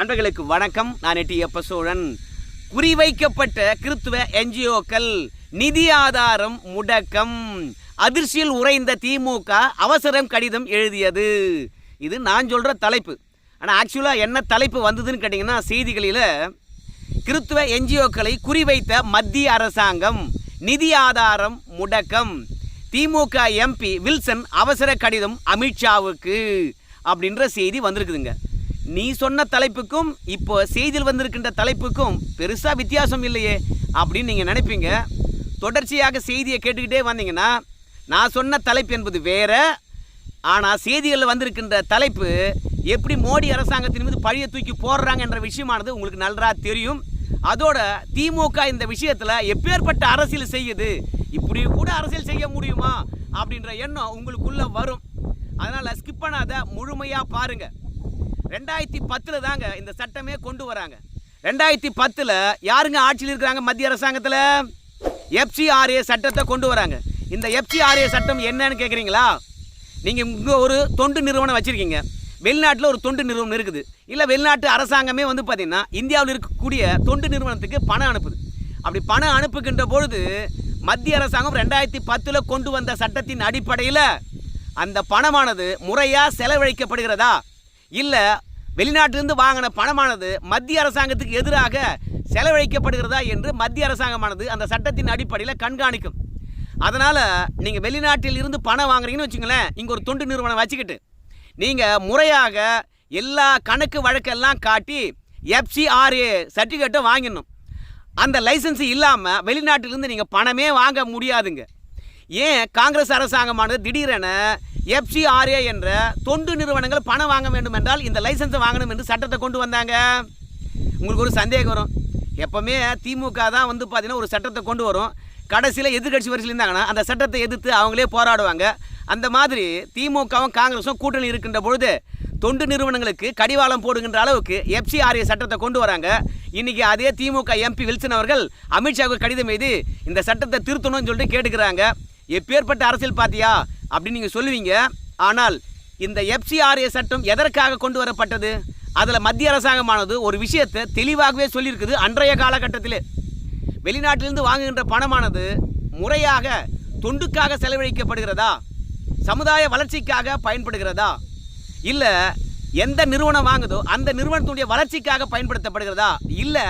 நண்பர்களுக்கு வணக்கம். நான் எட்டி எப்ப சோழன் குறிவைக்கப்பட்ட கிறித்துவ என்ஜிஓக்கள் நிதி ஆதாரம் முடக்கம். அதிர்ச்சியில் உறைந்த திமுக அவசரம் கடிதம் எழுதியது. இது நான் சொல்கிற தலைப்பு. ஆனால் ஆக்சுவலாக என்ன தலைப்பு வந்ததுன்னு கேட்டிங்கன்னா செய்திகளில் கிறித்துவ என்ஜிஓக்களை குறிவைத்த மத்திய அரசாங்கம் நிதி ஆதாரம் முடக்கம். திமுக எம்பி வில்சன் அவசர கடிதம் அமித்ஷாவுக்கு அப்படின்ற செய்தி வந்திருக்குதுங்க. நீ சொன்ன தலைப்புக்கும் இப்போ செய்தியில் வந்திருக்கின்ற தலைப்புக்கும் பெருசாக வித்தியாசம் இல்லையே அப்படின்னு நீங்கள் நினைப்பீங்க. தொடர்ச்சியாக செய்தியை கேட்டுக்கிட்டே வந்தீங்கன்னா நான் சொன்ன தலைப்பு என்பது வேற. ஆனால் செய்திகளில் வந்திருக்கின்ற தலைப்பு எப்படி மோடி அரசாங்கத்தின் மீது பழிய தூக்கி போடுறாங்க என்ற விஷயமானது உங்களுக்கு நல்லா தெரியும். அதோட திமுக இந்த விஷயத்தில் எப்பேற்பட்ட அரசியல் செய்யுது? இப்படி கூட அரசியல் செய்ய முடியுமா? அப்படின்ற எண்ணம் உங்களுக்குள்ளே வரும். அதனால் ஸ்கிப் பண்ணாத முழுமையாக பாருங்கள் ரெண்டாயிரத்தி பத்தில் தாங்க இந்த சட்டமே கொண்டு வராங்க. ரெண்டாயிரத்தி பத்தில் யாருங்க ஆட்சியில் இருக்கிறாங்க மத்திய அரசாங்கத்தில்? எஃப்சிஆர்ஏ சட்டத்தை கொண்டு வராங்க. இந்த எஃப்சிஆர்ஏ சட்டம் என்னன்னு கேட்குறீங்களா நீங்கள் இங்கே ஒரு தொண்டு நிறுவனம் வச்சுருக்கீங்க. வெளிநாட்டில் ஒரு தொண்டு நிறுவனம் இருக்குது. இல்லை வெளிநாட்டு அரசாங்கமே வந்து பார்த்திங்கன்னா இந்தியாவில் இருக்கக்கூடிய தொண்டு நிறுவனத்துக்கு பணம் அனுப்புது. அப்படி பணம் அனுப்புகின்ற பொழுது மத்திய அரசாங்கம் ரெண்டாயிரத்தி பத்தில் கொண்டு வந்த சட்டத்தின் அடிப்படையில் அந்த பணமானது முறையாக செலவழிக்கப்படுகிறதா? இல்லை வெளிநாட்டிலிருந்து வாங்கின பணமானது மத்திய அரசாங்கத்துக்கு எதிராக செலவழிக்கப்படுகிறதா என்று மத்திய அரசாங்கமானது அந்த சட்டத்தின் அடிப்படையில் கண்காணிக்கும். அதனால் நீங்கள் வெளிநாட்டில் இருந்து பணம் வாங்குறீங்கன்னு வச்சுங்களேன் இங்கே ஒரு தொண்டு நிறுவனம் வச்சுக்கிட்டு நீங்கள் முறையாக எல்லா கணக்கு வழக்கெல்லாம் காட்டி எஃப்சிஆர்ஏ சர்டிஃபிகேட்டை வாங்கிடணும். அந்த லைசன்ஸ் இல்லாமல் வெளிநாட்டிலிருந்து நீங்கள் பணமே வாங்க முடியாதுங்க. ஏன் காங்கிரஸ் அரசாங்கமானது திடீரென எஃப்சிஆர்ஏ என்ற தொண்டு நிறுவனங்கள் பணம் வாங்க வேண்டும் என்றால் இந்த லைசன்ஸை வாங்கணும் என்று சட்டத்தை கொண்டு வந்தாங்க. உங்களுக்கு ஒரு சந்தேகம் வரும். எப்போவுமே திமுக தான் வந்து பார்த்தீங்கன்னா ஒரு சட்டத்தை கொண்டு வரும். கடைசியில் எதிர்கட்சி வரிசையில் இருந்தாங்கன்னா அந்த சட்டத்தை எதிர்த்து அவங்களே போராடுவாங்க. அந்த மாதிரி திமுகவும் காங்கிரஸும் கூட்டணி இருக்கின்ற பொழுது தொண்டு நிறுவனங்களுக்கு கடிவாளம் போடுகின்ற அளவுக்கு எஃப்சிஆர்ஏ சட்டத்தை கொண்டு வராங்க. இன்றைக்கி அதே திமுக எம்பி வில்சன் அவர்கள் அமித்ஷாவுக்கு கடிதம் எழுதி இந்த சட்டத்தை திருத்தணும்னு சொல்லிட்டு கேட்டுக்கிறாங்க. எப்பேற்பட்ட அரசியல் பார்த்தியா அப்படின்னு நீங்கள் சொல்லுவீங்க. ஆனால் இந்த எஃப்சிஆர்ஏ சட்டம் எதற்காக கொண்டு வரப்பட்டது? அதில் மத்திய அரசாங்கமானது ஒரு விஷயத்தை தெளிவாகவே சொல்லியிருக்குது அன்றைய காலகட்டத்தில். வெளிநாட்டிலிருந்து வாங்குகின்ற பணமானது முறையாக தொண்டுக்காக செலவழிக்கப்படுகிறதா? சமுதாய வளர்ச்சிக்காக பயன்படுகிறதா? இல்லை எந்த நிறுவனம் வாங்குதோ அந்த நிறுவனத்துடைய வளர்ச்சிக்காக பயன்படுத்தப்படுகிறதா? இல்லை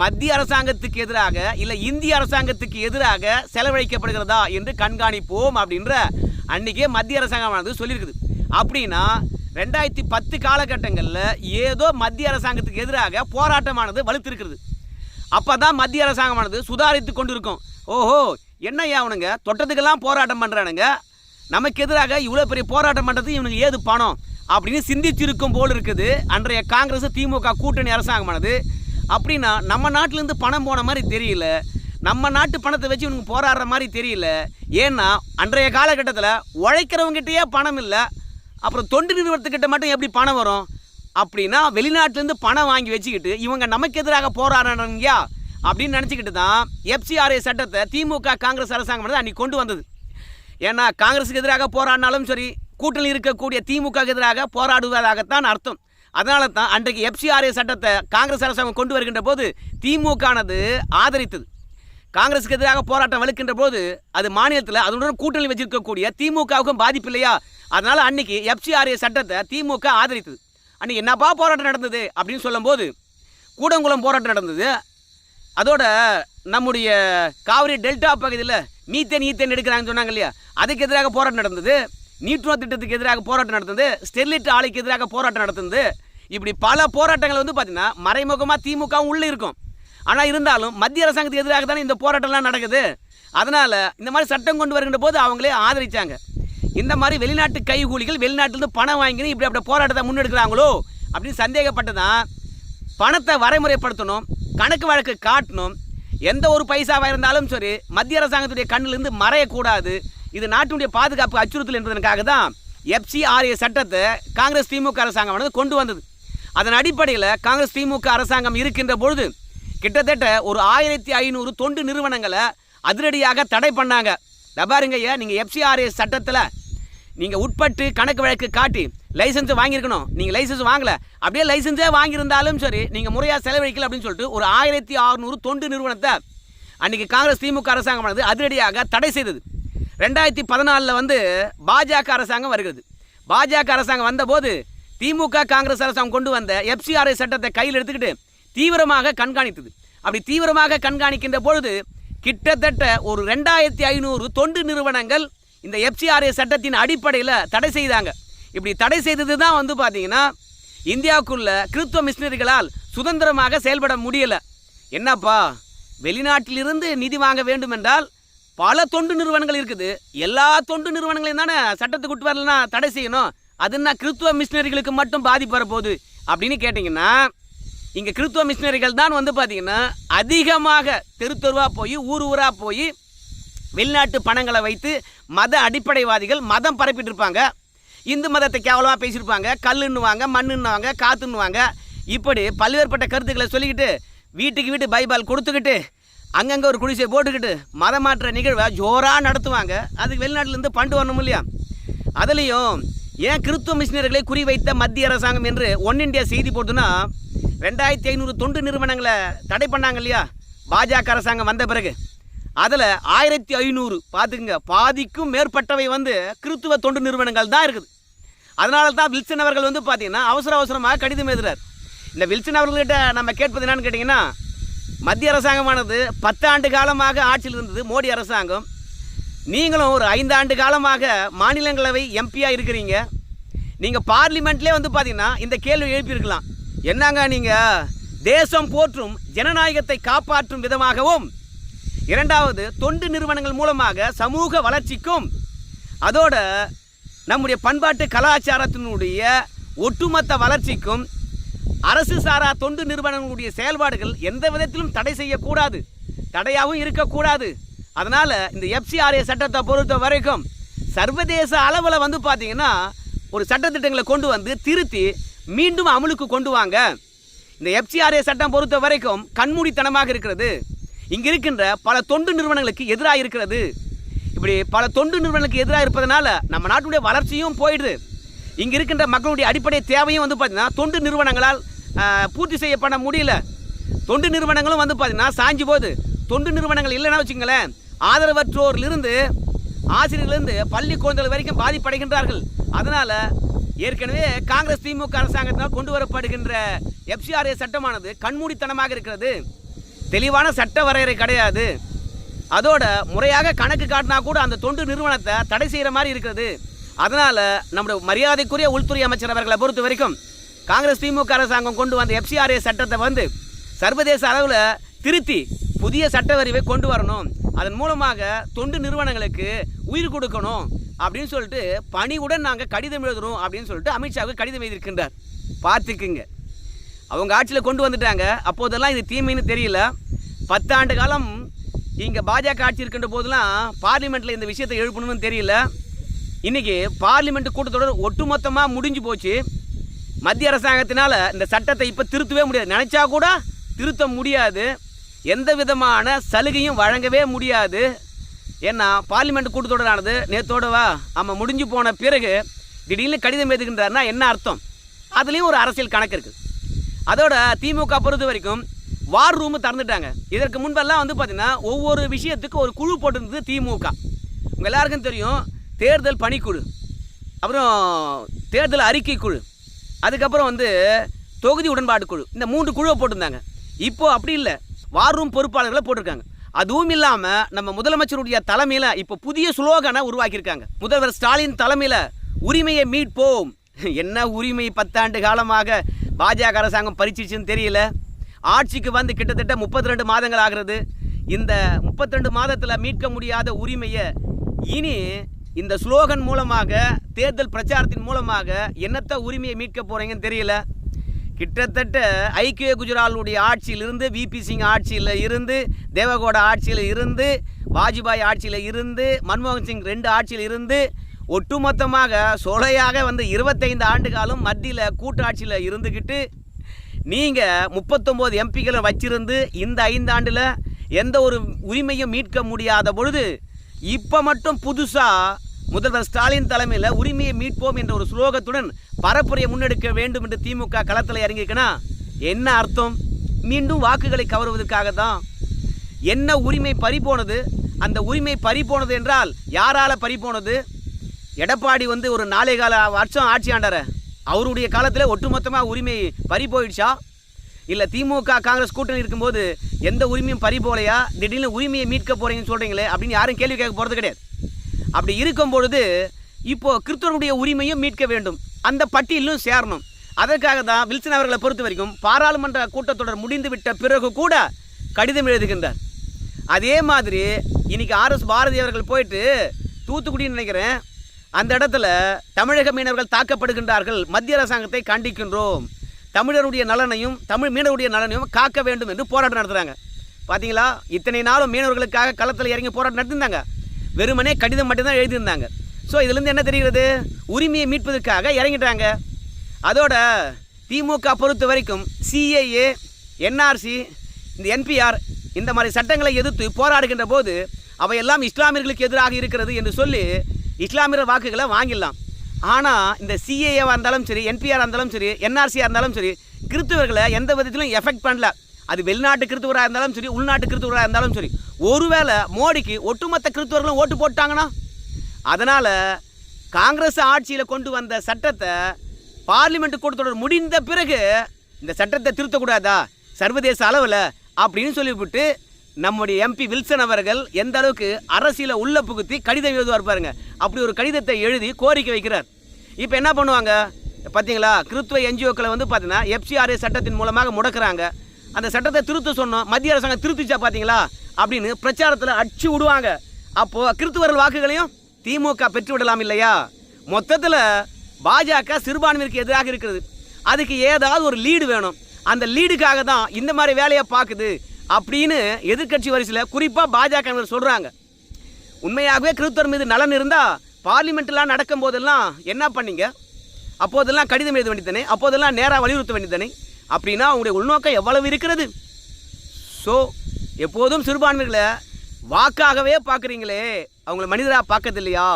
மத்திய அரசாங்கத்துக்கு எதிராக இல்லை இந்திய அரசாங்கத்துக்கு எதிராக செலவழிக்கப்படுகிறதா என்று கண்காணிப்போம் அப்படின்ற அன்றைக்கே மத்திய அரசாங்கமானது சொல்லியிருக்குது அப்படின்னா ரெண்டாயிரத்தி பத்து காலகட்டங்களில் ஏதோ மத்திய அரசாங்கத்துக்கு எதிராக போராட்டமானது வலுத்திருக்கிறது. அப்போ தான் மத்திய அரசாங்கமானது சுதாரித்து கொண்டிருக்கும். ஓஹோ என்னய்யா அவனுங்க? தொட்டத்துக்கெல்லாம் போராட்டம் பண்ணுறானுங்க நமக்கு எதிராக இவ்வளோ பெரிய போராட்டம் பண்ணுறது இவனுக்கு ஏது பணம்? அப்படின்னு சிந்திச்சிருக்கும் போல் இருக்குது. அன்றைய காங்கிரஸ் திமுக கூட்டணி அரசாங்கமானது. அப்படின்னா நம்ம நாட்டிலேருந்து பணம் போன மாதிரி தெரியல. நம்ம நாட்டு பணத்தை வச்சு இவனுக்கு போராடுற மாதிரி தெரியல. ஏன்னா அன்றைய காலகட்டத்தில் உழைக்கிறவங்ககிட்டயே பணம் இல்லை. அப்புறம் தொண்டு நிறுவனத்துக்கிட்ட மட்டும் எப்படி பணம் வரும்? அப்படின்னா வெளிநாட்டிலேருந்து பணம் வாங்கி வச்சுக்கிட்டு இவங்க நமக்கு எதிராக போராடுறாங்கயா அப்படின்னு நினச்சிக்கிட்டு தான் எஃப்சிஆர்ஏ சட்டத்தை திமுக காங்கிரஸ் அரசாங்கம் வந்து அன்றைக்கி கொண்டு வந்தது. ஏன்னா காங்கிரஸுக்கு எதிராக போராடினாலும் சரி கூட்டணி இருக்கக்கூடிய திமுக எதிராக போராடுவதாகத்தான் அர்த்தம். அதனால தான் அன்றைக்கு எஃப்சிஆர்ஏ சட்டத்தை காங்கிரஸ் அரசாங்கம் கொண்டு வருகின்ற போது திமுகனது ஆதரித்தது. காங்கிரஸுக்கு எதிராக போராட்டம் வலுக்கின்ற போது அது மாநிலத்தில் அதனுடன் கூட்டணி வச்சிருக்கக்கூடிய திமுகவுக்கும் பாதிப்பு இல்லையா? அதனால் அன்னைக்கு எஃப்சிஆர்ஏ சட்டத்தை திமுக ஆதரித்தது. அன்னைக்கு என்னப்பா போராட்டம் நடந்தது அப்படின்னு சொல்லும்போது கூடங்குளம் போராட்டம் நடந்தது. அதோட நம்முடைய காவிரி டெல்டா பகுதியில் மீத்தேன் ஈத்தேன் எடுக்கிறாங்கன்னு சொன்னாங்க இல்லையா? அதுக்கு எதிராக போராட்டம் நடந்தது. நீட்ரோ திட்டத்துக்கு எதிராக போராட்டம் நடந்தது. ஸ்டெர்லைட் ஆலைக்கு எதிராக போராட்டம் நடந்தது. இப்படி பல போராட்டங்கள் வந்து பார்த்தீங்கன்னா மறைமுகமாக திமுகவும் உள்ளே இருக்கும். ஆனால் இருந்தாலும் மத்திய அரசாங்கத்துக்கு எதிராக தானே இந்த போராட்டம்லாம் நடக்குது. அதனால் இந்த மாதிரி சட்டம் கொண்டு வருகின்ற போது அவங்களே ஆதரித்தாங்க இந்த மாதிரி வெளிநாட்டு கைகூலிகள் வெளிநாட்டிலேருந்து பணம் வாங்கி இப்படி அப்படி போராட்டத்தை முன்னெடுக்கிறாங்களோ அப்படின்னு சந்தேகப்பட்டு தான் பணத்தை வரைமுறைப்படுத்தணும் கணக்கு வழக்கு காட்டணும். எந்த ஒரு பைசாவாக இருந்தாலும் சரி மத்திய அரசாங்கத்துடைய கண்ணிலிருந்து மறையக்கூடாது. இது நாட்டினுடைய பாதுகாப்பு அச்சுறுத்தல் என்பதற்காக தான் எஃப்சிஆர்ஏ சட்டத்தை காங்கிரஸ் திமுக அரசாங்கமானது கொண்டு வந்தது. அதன் அடிப்படையில் காங்கிரஸ் திமுக அரசாங்கம் இருக்கின்ற பொழுது கிட்டத்தட்ட ஒரு ஆயிரத்தி ஐநூறு தொண்டு நிறுவனங்களை அதிரடியாக தடை பண்ணாங்க. இதோ பாருங்க ஐயா நீங்கள் எஃப்சிஆர்ஏ சட்டத்தில் நீங்கள் உட்பட்டு கணக்கு வழக்கு காட்டி லைசன்ஸ் வாங்கியிருக்கணும். நீங்கள் லைசன்ஸ் வாங்கலை. அப்படியே லைசன்ஸே வாங்கியிருந்தாலும் சரி நீங்கள் முறையாக செலவழிக்கல அப்படின்னு சொல்லிட்டு ஒரு ஆயிரத்தி அறுநூறு தொண்டு நிறுவனத்தை அன்றைக்கி காங்கிரஸ் திமுக அரசாங்கம் ஆனது அதிரடியாக தடை செய்தது. ரெண்டாயிரத்தி பதினாலில் வந்து பாஜக அரசாங்கம் வருகிறது. பாஜக அரசாங்கம் வந்தபோது திமுக காங்கிரஸ் அரசாங்கம் கொண்டு வந்த எஃப்சிஆர்ஐ சட்டத்தை கையில் எடுத்துக்கிட்டு தீவிரமாக கண்காணித்தது. அப்படி தீவிரமாக கண்காணிக்கின்ற பொழுது கிட்டத்தட்ட ஒரு ரெண்டாயிரத்தி ஐநூறு தொண்டு நிறுவனங்கள் இந்த எஃப்சிஆர்ஏ சட்டத்தின் அடிப்படையில் தடை செய்தாங்க. இப்படி தடை செய்தது தான் வந்து பார்த்தீங்கன்னா இந்தியாவுக்குள்ள கிறிஸ்துவ மிஷினரிகளால் சுதந்திரமாக செயல்பட முடியலை. என்னப்பா வெளிநாட்டிலிருந்து நிதி வாங்க வேண்டும் என்றால் பல தொண்டு நிறுவனங்கள் இருக்குது. எல்லா தொண்டு நிறுவனங்களையும் தானே சட்டத்துக்கு உட்பட்டு தடை செய்யணும். அதுன்னா கிறிஸ்துவ மிஷினரிகளுக்கு மட்டும் பாதிப்பு வரப்போகுது அப்படின்னு கேட்டிங்கன்னா இங்கே கிறிஸ்துவ மிஷினரிகள் தான் வந்து பார்த்திங்கன்னா அதிகமாக தெரு தெருவாக போய் ஊர் ஊராக போய் வெளிநாட்டு பணங்களை வைத்து மத அடிப்படைவாதிகள் மதம் பரப்பிட்டு இருப்பாங்க இந்து மதத்தை கேவலமாக பேசியிருப்பாங்க. கல்லுன்னுவாங்க மண்ணுன்னுவாங்க காத்துன்னுவாங்க இப்படி பல்வேறுபட்ட கருத்துக்களை சொல்லிக்கிட்டு வீட்டுக்கு வீட்டு பைபால் கொடுத்துக்கிட்டு அங்கங்கே ஒரு குடிசை போட்டுக்கிட்டு மதம் மாற்ற நிகழ்வை ஜோராக நடத்துவாங்க. அதுக்கு வெளிநாட்டிலேருந்து பண்டு வரணும் இல்லையா? அதுலேயும் ஏன் கிறிஸ்துவ மிஷினர்களை குறிவைத்த மத்திய அரசாங்கம் என்று ஒன் இண்டியா செய்தி போட்டுன்னா ரெண்டாயிரத்தி ஐநூறு தொண்டு நிறுவனங்களை தடை பண்ணாங்க இல்லையா? பாஜக அரசாங்கம் வந்த பிறகு. அதில் ஆயிரத்தி ஐநூறு பார்த்துக்குங்க பாதிக்கும் மேற்பட்டவை வந்து கிறித்துவ தொண்டு நிறுவனங்கள் தான் இருக்குது. அதனால தான் வில்சன் அவர்கள் வந்து பார்த்தீங்கன்னா அவசர அவசரமாக கடிதம் எழுதுறார். இந்த வில்சன் அவர்கள்கிட்ட நம்ம கேட்பது என்னன்னு கேட்டிங்கன்னா மத்திய அரசாங்கமானது பத்தாண்டு காலமாக ஆட்சியில் இருந்தது மோடி அரசாங்கம். நீங்களும் ஒரு ஐந்தாண்டு காலமாக மாநிலங்களவை எம்பியாக இருக்கிறீங்க. நீங்கள் பார்லிமெண்ட்லேயே வந்து பார்த்தீங்கன்னா இந்த கேள்வி எழுப்பியிருக்கலாம். என்னங்க நீங்கள் தேசம் போற்றும் ஜனநாயகத்தை காப்பாற்றும் விதமாகவும். இரண்டாவது தொண்டு நிறுவனங்கள் மூலமாக சமூக வளர்ச்சிக்கும். அதோட நம்முடைய பண்பாட்டு கலாச்சாரத்தினுடைய ஒட்டுமொத்த வளர்ச்சிக்கும் அரசு சாரா தொண்டு நிறுவனங்களுடைய செயல்பாடுகள் எந்த விதத்திலும் தடை செய்யக்கூடாது. தடையாகவும் இருக்கக்கூடாது. அதனால் இந்த எஃப்சிஆர்ஏ சட்டத்தை பொறுத்த வரைக்கும் சர்வதேச அளவில் வந்து பார்த்திங்கன்னா ஒரு சட்டத்திட்டங்களை கொண்டு வந்து திருத்தி மீண்டும் அமலுக்கு கொண்டு வாங்க. இந்த எஃப்சிஆர்ஏ சட்டம் பொறுத்த வரைக்கும் கண்மூடித்தனமாக இருக்கிறது. இங்கே இருக்கின்ற பல தொண்டு நிறுவனங்களுக்கு எதிராக இருக்கிறது. இப்படி பல தொண்டு நிறுவனங்களுக்கு எதிராக இருப்பதனால நம்ம நாட்டுடைய வளர்ச்சியும் போயிடுது. இங்கே இருக்கின்ற மக்களுடைய அடிப்படை தேவையும் வந்து பார்த்தீங்கன்னா தொண்டு நிறுவனங்களால் பூர்த்தி செய்யப்பட முடியல. தொண்டு நிறுவனங்களும் வந்து பார்த்திங்கன்னா சாஞ்சி போகுது. தொண்டு நிறுவனங்கள் இல்லைன்னா வச்சுங்களேன் ஆதரவற்றோரிலிருந்து ஆசிரியர்லேருந்து பள்ளி குழந்தைகள் வரைக்கும் பாதிப்படைகின்றார்கள். அதனால் ஏற்கனவே காங்கிரஸ் திமுக அரசாங்கத்தினால் கொண்டு வரப்படுகின்ற எஃப்சிஆர்ஏ சட்டமானது கண்மூடித்தனமாக இருக்கிறது. தெளிவான சட்ட வரையறை கிடையாது. அதோட முறையாக கணக்கு காட்டினா கூட அந்த தொண்டு நிறுவனத்தை தடை செய்கிற மாதிரி இருக்கிறது. அதனால் நம்முடைய மரியாதைக்குரிய உள்துறை அமைச்சர் அவர்களை பொறுத்த வரைக்கும் காங்கிரஸ் திமுக அரசாங்கம் கொண்டு வந்த எஃப்சிஆர்ஏ சட்டத்தை வந்து சர்வதேச அளவில் திருத்தி புதிய சட்ட வரிவை கொண்டு வரணும். அதன் மூலமாக தொண்டு நிறுவனங்களுக்கு உயிர் கொடுக்கணும். அப்படின்னு சொல்லிட்டு பணிவுடன் நாங்கள் கடிதம் எழுதுகிறோம் அப்படின்னு சொல்லிட்டு அமித்ஷாவுக்கு கடிதம் எழுதியிருக்கின்றார். பார்த்துக்குங்க அவங்க ஆட்சியில் கொண்டு வந்துட்டாங்க. அப்போதெல்லாம் இது தீமைன்னு தெரியல. பத்தாண்டு காலம் இங்கே பாஜக ஆட்சி இருக்கின்ற போதெல்லாம் பார்லிமெண்ட்டில் இந்த விஷயத்தை எழுப்பணும்னு தெரியல. இன்றைக்கி பார்லிமெண்ட் கூட்டத்தொடர் ஒட்டுமொத்தமாக முடிஞ்சு போச்சு. மத்திய அரசாங்கத்தினால் இந்த சட்டத்தை இப்போ திருத்தவே முடியாது. நினச்சா கூட திருத்த முடியாது. எந்த விதமான சலுகையும் வழங்கவே முடியாது. ஏன்னா பார்லிமெண்ட் கூட்டத்தொடரானது நேத்தோடவா ஆமாம் முடிஞ்சு போன பிறகு திடீர்னு கடிதம் எழுதுகின்றாருன்னா என்ன அர்த்தம்? அதுலேயும் ஒரு அரசியல் கணக்கு இருக்குது அதோட திமுக பொறுத்த வரைக்கும் வார் ரூமு திறந்துட்டாங்க. இதற்கு முன்பெல்லாம் வந்து பார்த்திங்கன்னா ஒவ்வொரு விஷயத்துக்கு ஒரு குழு போட்டிருந்தது திமுக. உங்கள் எல்லாருக்கும் தெரியும் தேர்தல் பணிக்குழு அப்புறம் தேர்தல் அறிக்கை குழு அதுக்கப்புறம் வந்து தொகுதி உடன்பாடு குழு இந்த மூன்று குழுவை போட்டிருந்தாங்க. இப்போது அப்படி இல்லை. வார் ரூம் பொறுப்பாளர்களை போட்டிருக்காங்க. அதுவும் இல்லாமல் நம்ம முதலமைச்சருடைய தலைமையில் இப்போ புதிய சுலோகனை உருவாக்கியிருக்காங்க. முதல்வர் ஸ்டாலின் தலைமையில் உரிமையை மீட்போம். என்ன உரிமை பத்தாண்டு காலமாக பாஜக அரசாங்கம் பறிச்சிச்சுன்னு தெரியல. ஆட்சிக்கு வந்து கிட்டத்தட்ட முப்பத்தி ரெண்டு மாதங்கள் ஆகிறது. இந்த முப்பத்தி ரெண்டு மாதத்தில் மீட்க முடியாத உரிமையை இனி இந்த ஸ்லோகன் மூலமாக தேர்தல் பிரச்சாரத்தின் மூலமாக என்னத்த உரிமையை மீட்க போகிறீங்கன்னு தெரியல. கிட்டத்தட்ட ஐக்கிய குஜராலுடைய ஆட்சியிலிருந்து விபி சிங் ஆட்சியில் இருந்து தேவகோட ஆட்சியில் இருந்து வாஜ்பாய் ஆட்சியில் இருந்து மன்மோகன் சிங் ரெண்டு ஆட்சியில் இருந்து ஒட்டுமொத்தமாக சொலையாக வந்து இருபத்தைந்து ஆண்டு காலம் மத்தியில் கூட்டாட்சியில் இருந்துக்கிட்டு நீங்கள் முப்பத்தொம்போது எம்பிகளை வச்சிருந்து இந்த ஐந்தாண்டில் எந்த ஒரு உரிமையும் மீட்க முடியாத பொழுது இப்போ மட்டும் புதுசாக முதல்வர் ஸ்டாலின் தலைமையில் உரிமையை மீட்போம் என்ற ஒரு சுலோகத்துடன் பரப்புரையை முன்னெடுக்க வேண்டும் என்று திமுக களத்தில் இறங்கியிருக்குன்னா என்ன அர்த்தம்? மீண்டும் வாக்குகளை கவருவதற்காக தான் என்ன உரிமை பறிபோனது அந்த உரிமை பறிபோனது என்றால் யாரால பறிபோனது எடப்பாடி வந்து ஒரு நாளை கால வருஷம் ஆட்சி ஆண்டார அவருடைய காலத்தில் ஒட்டுமொத்தமாக உரிமை பறி போயிடுச்சா? இல்லை திமுக காங்கிரஸ் கூட்டணி இருக்கும்போது எந்த உரிமையும் பறி போலையா திடீர்னு உரிமையை மீட்க போகிறீங்கன்னு சொல்கிறீங்களே அப்படின்னு யாரும் கேள்வி கேட்க போகிறது கிடையாது. அப்படி இருக்கும் பொழுது இப்போ கிறிஸ்தவனுடைய உரிமையும் மீட்க வேண்டும். அந்த பட்டியலும் சேரணும். அதற்காக தான் வில்சன் அவர்களை பொறுத்த வரைக்கும் பாராளுமன்ற கூட்டத்தொடர் முடிந்து விட்ட பிறகு கூட கடிதம் எழுதுகின்றார். அதே மாதிரி இன்னைக்கு ஆர்எஸ் பாரதி அவர்கள் போயிட்டு தூத்துக்குடின்னு நினைக்கிறேன். அந்த இடத்துல தமிழக மீனவர்கள் தாக்கப்படுகின்றார்கள். மத்திய அரசாங்கத்தை கண்டிக்கின்றோம். தமிழருடைய நலனையும் தமிழ் மீனவருடைய நலனையும் காக்க வேண்டும் என்று போராட்டம் நடத்துகிறாங்க பார்த்தீங்களா இத்தனை நாளும் மீனவர்களுக்காக களத்தில் இறங்கி போராட்டம் நடத்திருந்தாங்க. வெறுமனே கடிதம் மட்டும்தான் எழுதியிருந்தாங்க. ஸோ இதுலேருந்து என்ன தெரிகிறது? உரிமையை மீட்பதற்காக இறங்கிட்டாங்க. அதோட திமுக பொறுத்த வரைக்கும் சிஏஏ என்ஆர்சி இந்த என்பிஆர் இந்த மாதிரி சட்டங்களை எதிர்த்து போராடுகின்ற போது அவையெல்லாம் இஸ்லாமியர்களுக்கு எதிராக இருக்கிறது என்று சொல்லி இஸ்லாமியர் வாக்குகளை வாங்கிடலாம். ஆனால் இந்த சிஏஏவாக இருந்தாலும் சரி என்பிஆர் இருந்தாலும் சரி என்ஆர்சியாக இருந்தாலும் சரி கிறிஸ்துவர்களை எந்த விதத்திலும் எஃபெக்ட் பண்ணல. அது வெளிநாட்டு கிறிஸ்துவராக இருந்தாலும் சரி உள்நாட்டு கிறிஸ்துவராக இருந்தாலும் சரி. ஒருவேளை மோடிக்கு ஒட்டுமொத்த கிறிஸ்துவர்களும் ஓட்டு போட்டாங்கன்னா? அதனால் காங்கிரஸ் ஆட்சியில் கொண்டு வந்த சட்டத்தை பார்லிமெண்ட் கூட்டத்தொடர் முடிந்த பிறகு இந்த சட்டத்தை திருத்தக்கூடாதா? சர்வதேச அளவில் அப்படின்னு சொல்லிவிட்டு நம்முடைய எம்பி வில்சன் அவர்கள் எந்த அளவுக்கு அரசியலை உள்ள புகுத்தி கடிதம் எழுதுவார் பாருங்க. அப்படி ஒரு கடிதத்தை எழுதி கோரிக்கை வைக்கிறார். இப்போ என்ன பண்ணுவாங்க? பார்த்தீங்களா கிறித்துவ என்ஜிஓக்களை வந்து பார்த்தீங்கன்னா எஃப்சிஆர்ஏ சட்டத்தின் மூலமாக முடக்கிறாங்க. அந்த சட்டத்தை திருத்த சொன்னோம். மத்திய அரசாங்கம் திருத்திச்சா பார்த்தீங்களா அப்படின்னு பிரச்சாரத்தில் அடிச்சு விடுவாங்க. அப்போது கிறித்துவர்கள் வாக்குகளையும் திமுக பெற்று விடலாம் இல்லையா? மொத்தத்தில் பாஜக சிறுபான்மையிற்கு எதிராக இருக்கிறது. அதுக்கு ஏதாவது ஒரு லீடு வேணும். அந்த லீடுக்காக தான் இந்த மாதிரி வேலையை பார்க்குது அப்படின்னு எதிர்க்கட்சி வரிசையில் குறிப்பாக பாஜக சொல்கிறாங்க உண்மையாகவே கிறிஸ்தவர் மீது நலன் இருந்தால் பார்லிமெண்ட்லாம் நடக்கும் போதெல்லாம் என்ன பண்ணீங்க? அப்போதெல்லாம் கடிதம் எழுத வேண்டியதானே அப்போதெல்லாம் நேராக வலியுறுத்த வேண்டியதானே அப்படின்னா அவங்களுடைய உள்நோக்கம் எவ்வளவு இருக்கிறது? ஸோ எப்போதும் சிறுபான்மைகளை வாக்காகவே பார்க்குறீங்களே அவங்கள மனிதராக பார்க்கறது இல்லையா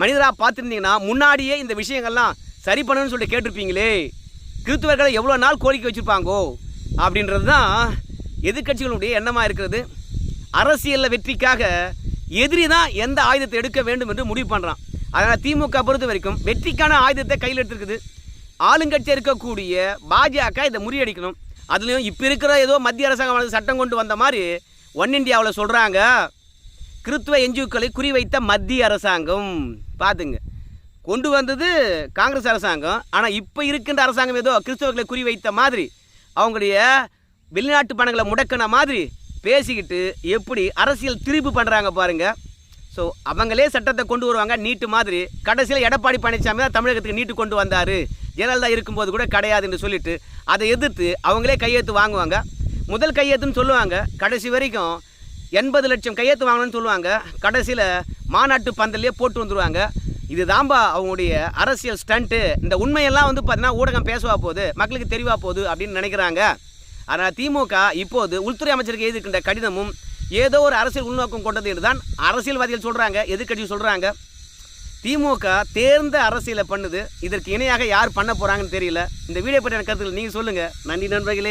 மனிதராக பார்த்துருந்தீங்கன்னா முன்னாடியே இந்த விஷயங்கள்லாம் சரி பண்ணணும்னு சொல்லிட்டு கேட்டிருப்பீங்களே. கிறிஸ்துவர்களை எவ்வளோ நாள் கோரிக்கை வச்சுருப்பாங்கோ? அப்படின்றது தான் எதிர்க்கட்சிகளுடைய எண்ணமாக இருக்கிறது. அரசியலில் வெற்றிக்காக எதிரி தான் எந்த ஆயுதத்தை எடுக்க வேண்டும் என்று முடிவு பண்ணுறான் அதனால் திமுக பொறுத்த வரைக்கும் வெற்றிக்கான ஆயுதத்தை கையில் எடுத்துருக்குது. ஆளுங்கட்சி இருக்கக்கூடிய பாஜக இதை முறியடிக்கணும். அதுலேயும் இப்போ இருக்கிற ஏதோ மத்திய அரசாங்கம் வந்து சட்டம் கொண்டு வந்த மாதிரி ஒன் இண்டியாவில் சொல்கிறாங்க கிறித்துவ என்ஜிஓக்களை குறிவைத்த மத்திய அரசாங்கம். பார்த்துங்க கொண்டு வந்தது காங்கிரஸ் அரசாங்கம். ஆனால் இப்போ இருக்கின்ற அரசாங்கம் ஏதோ கிறிஸ்தவர்களை குறிவைத்த மாதிரி அவங்களுடைய வெளிநாட்டு பணங்களை முடக்கின மாதிரி பேசிக்கிட்டு எப்படி அரசியல் திருப்பு பண்ணுறாங்க பாருங்கள் ஸோ அவங்களே சட்டத்தை கொண்டு வருவாங்க நீட்டு மாதிரி. கடைசியில் எடப்பாடி பழனிசாமி தான் தமிழகத்துக்கு நீட்டு கொண்டு வந்தார். ஜெயலலிதா இருக்கும்போது கூட கிடையாதுன்னு சொல்லிட்டு அதை எதிர்த்து அவங்களே கையெழுத்து வாங்குவாங்க. முதல் கையெழுத்துன்னு சொல்லுவாங்க. கடைசி வரைக்கும் எண்பது லட்சம் கையெழுத்து வாங்கணும்னு சொல்லுவாங்க. கடைசியில் மாநாட்டு பந்தல்லையே போட்டு வந்துருவாங்க. இதுதான்பா அவங்களுடைய அரசியல் ஸ்டண்ட்டு. இந்த உண்மையெல்லாம் வந்து பார்த்தீங்கன்னா ஊடகம் பேசுவா போகுது மக்களுக்கு தெரிவா போகுது அப்படின்னு நினைக்கிறாங்க. ஆனால் திமுக இப்போது உள்துறை அமைச்சருக்கு எழுதியிருக்கின்ற கடிதமும் ஏதோ ஒரு அரசியல் உள்நோக்கம் கொண்டது என்று தான் அரசியல்வாதிகள் சொல்கிறாங்க எதிர்கட்சி சொல்கிறாங்க திமுக தேர்ந்த அரசியலை பண்ணுது. இதற்கு இணையாக யார் பண்ண போகிறாங்கன்னு தெரியல. இந்த வீடியோ பற்றின கருத்துக்கள் நீங்கள் சொல்லுங்கள் நன்றி நண்பர்களே.